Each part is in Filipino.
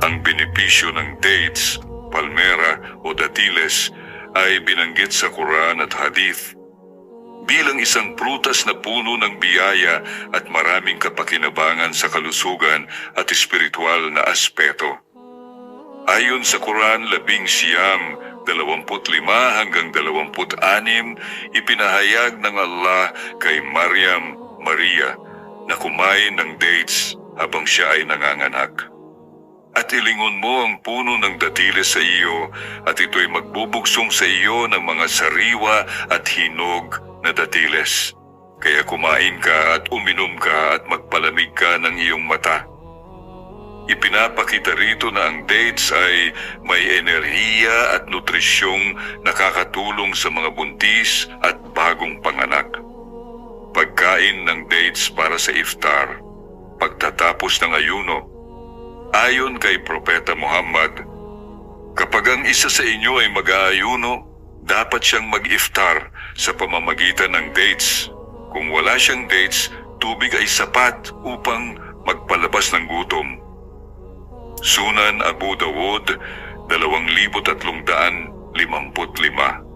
Ang benepisyo ng dates, palmera o datiles ay binanggit sa Quran at Hadith bilang isang prutas na puno ng biyaya at maraming kapakinabangan sa kalusugan at espiritual na aspeto. Ayon sa Quran, labing siyam, dalawamput lima hanggang dalawamput anim, ipinahayag ng Allah kay Maryam, Maria, na kumain ng dates habang siya ay nanganganak. At ilingon mo ang puno ng datiles sa iyo, at ito'y magbubugsong sa iyo ng mga sariwa at hinog na datiles. Kaya kumain ka at uminom ka at magpalamig ka ng iyong mata. Ipinapakita rito na ang dates ay may enerhiya at nutrisyong nakakatulong sa mga buntis at bagong panganak. Pagkain ng dates para sa iftar, pagtatapos ng ayuno. Ayon kay Propeta Muhammad, kapag ang isa sa inyo ay mag-aayuno, dapat siyang mag-iftar sa pamamagitan ng dates. Kung wala siyang dates, tubig ay sapat upang magpalabas ng gutom. Sunan Abu Dawud, 2355.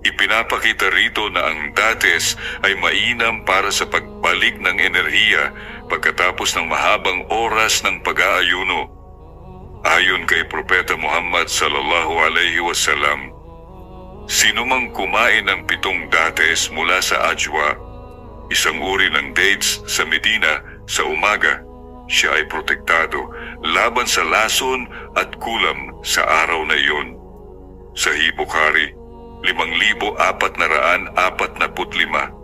Ipinapakita rito na ang dates ay mainam para sa pagbalik ng enerhiya pagkatapos ng mahabang oras ng pag-aayuno. Ayon kay Propeta Muhammad sallallahu alaihi wasallam, sino mang kumain ng pitong dates mula sa ajwa, isang uri ng dates sa Medina sa umaga, siya ay protektado laban sa lason at kulam sa araw na iyon. Sahih Bukhari, 5,445.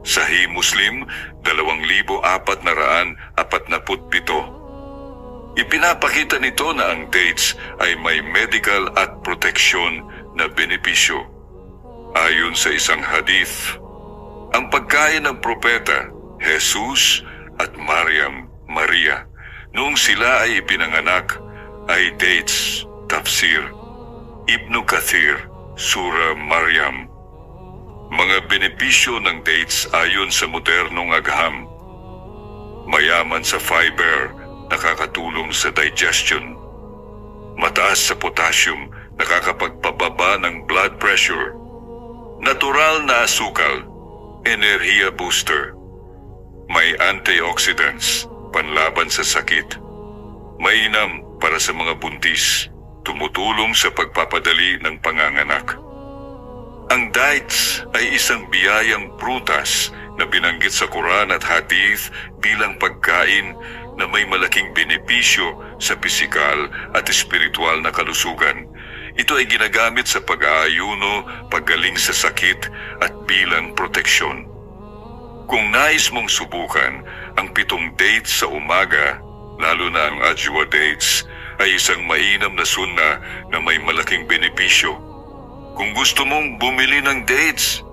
Sahih Muslim, 2,447. Ipinapakita nito na ang dates ay may medical at proteksyon na benepisyo. Ayon sa isang hadith, ang pagkain ng propeta, Jesus at Mariam, Maria, noong sila ay ipinanganak, ay dates, tafsir, Ibnu Kathir, Sura Maryam. Mga benepisyo ng dates ayon sa modernong agham. Mayaman sa fiber, nakakatulong sa digestion. Mataas sa potassium, nakakapagpababa ng blood pressure. Natural na asukal, enerhiya booster. May antioxidants, panlaban sa sakit. Mainam para sa mga buntis, tumutulong sa pagpapadali ng panganganak. Ang dates ay isang biyayang prutas na binanggit sa Quran at Hadith bilang pagkain na may malaking benepisyo sa pisikal at espiritual na kalusugan. Ito ay ginagamit sa pag-aayuno, paggaling sa sakit at bilang proteksyon. Kung nais mong subukan ang pitong dates sa umaga, lalo na ang Ajwa dates, ay isang mainam na sunna na may malaking benepisyo. Kung gusto mong bumili ng dates,